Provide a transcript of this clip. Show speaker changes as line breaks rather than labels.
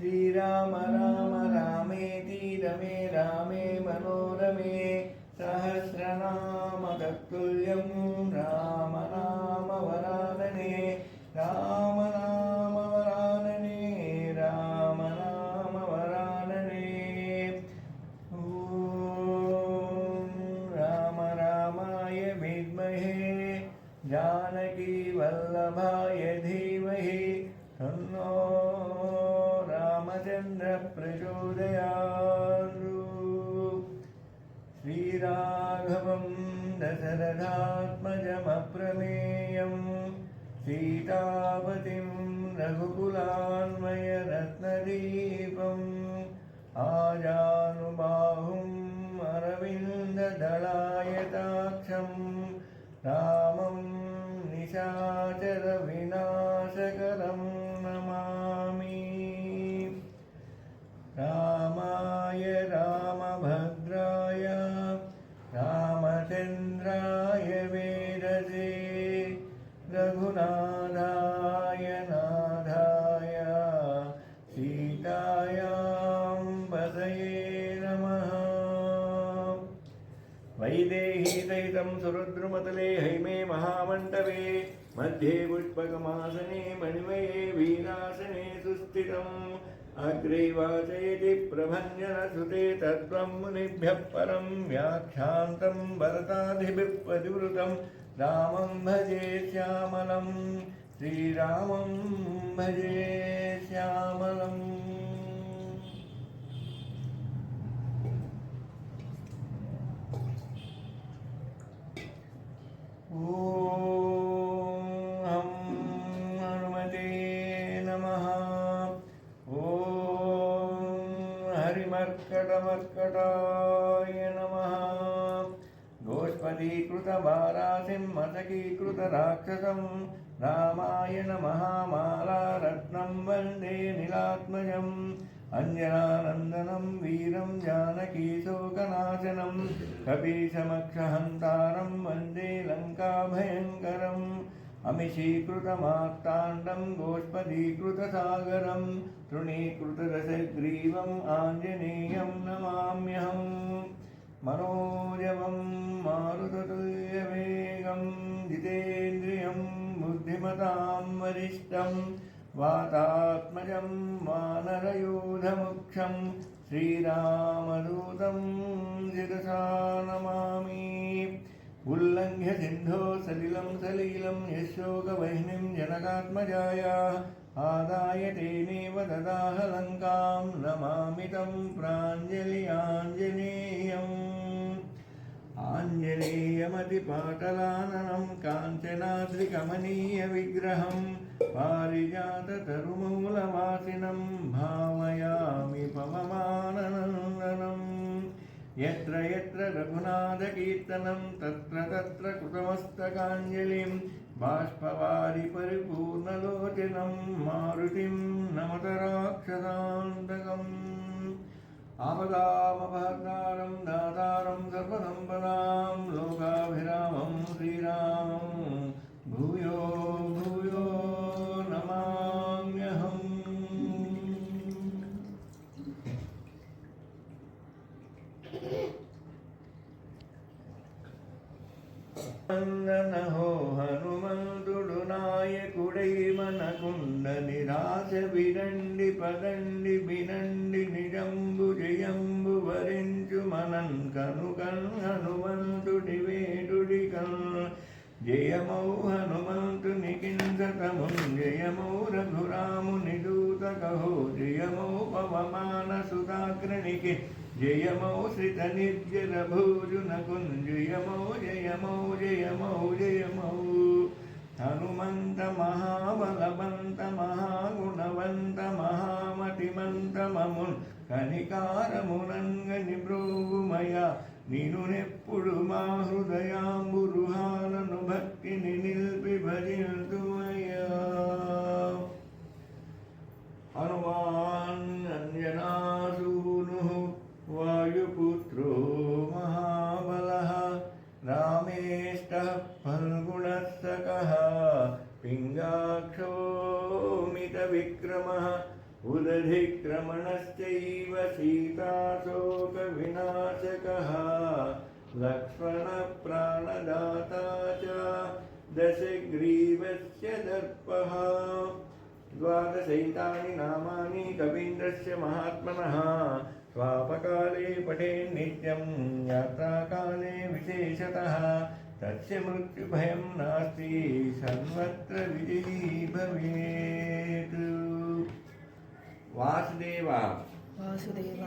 श्रीराम राम रामेति रमे रामे मनोरमे सहस्रनाम तत्तुल्यं राम नाम वरानने, राम नाम वरानने, राम नाम वरानने। ॐ राम रामाय विद्महे, जानकी वल्लभाय धीमहि। रामचन्द्र प्रचोदयात् श्रीराघवं दशरथात्मजमप्रमेयं सीतापतिं रघुकुलान्वयरत्नदीपम् आजानुबाहुम् अरविन्ददलायताक्षं रामं निशाचरविनाशकरं वैदेहीसहितं सुरुद्रुमतले हैमे महामण्डवे मध्ये पुष्पकमासने मणिमये वीरासने सुस्थितम् अग्रे वाचयति प्रभञ्जनसुते तत्त्वं मुनिभ्यः परं, व्याख्यान्तं भरतादिभिः परिवृतं रामं भजे श्यामलं, श्रीरामं भजे श्यामलम् हरिमर्कटमर्कटाय नमः गोष्पदीकृतवारासिं मसकीकृतराक्षसं रामायण महामालारत्नं वन्दे नीलात्मजम् अञ्जनानन्दनं वीरं जानकीशोकनाशनं कपीशमक्षहन्तारं वन्दे लङ्काभयङ्करम् अमिषीकृतमार्ताण्डं गोष्पदीकृतसागरं तृणीकृतरसग्रीवम् आञ्जनेयं नमाम्यहम् मनोजवं मारुततुल्यवेगं जितेन्द्रियं बुद्धिमतां वरिष्ठं वातात्मजं वानरयूधमुक्षं श्रीरामदूतं नमामि ఉల్లంఘ్య సిద్ధో సలిలం సలీలం యశోకవహినిం జనకాత్మజాయా. ఆదాయ తేనేవ దదాహలంకాం నమామితం ప్రాంజలియాంజనేయం. ఆంజనేయమతిపాటలాననం కాంచనాద్రికమనీయ విగ్రహం పారిజాతరుమూలవాసినం భావయామి పవమాననందనం. यत्र यत्र रघुनाथकीर्तनं तत्र तत्र कृतमस्तकाञ्जलिं बाष्पवारि परिपूर्णलोचनं मारुतिं नमत राक्षसान्तकम् నహో హనుమంతుడు నాయకుడై మనకుండ నిరాశ విరండి పదండి వినండి నిజంబు జయంబు వరించు మనన్ కనుకన్ హనుమంతుడి వేడుడి కన్ జయమౌ హనుమంతుని కిందతమున్ జయమౌ రఘురాముని దూత కహో జయమౌ పవమాన సుతాగ్రణికి జయమౌ శ్రిత నిర్జల భోజునకున్ జయమౌ జయమౌ జయమౌ జయమౌ. హనుమంత మహాబలవంత మహాగుణవంత మహామతిమంత మమున్ కనికారమునంగని బ్రోగుమయ నిను నెప్పుడు మా హృదయాంబురుహాలను భక్తిని నిల్పి భజిల్తూ फल्गुणः पिङ्गाक्षोमितविक्रमः उदय दधिक्रमणश्चैव सीताशोकविनाशकः लक्ष्मणप्राणदाता च दशग्रीवस्य दर्पः द्वादशैतानि नामानि कवीन्द्रस्य महात्मनः स्वापकाले पठेन् नित्यं यात्राकाले विशेषतः तस्य मृत्युभयं नास्ति सर्वत्र विजयी भवेत्। वासुदेवा
वासुदेव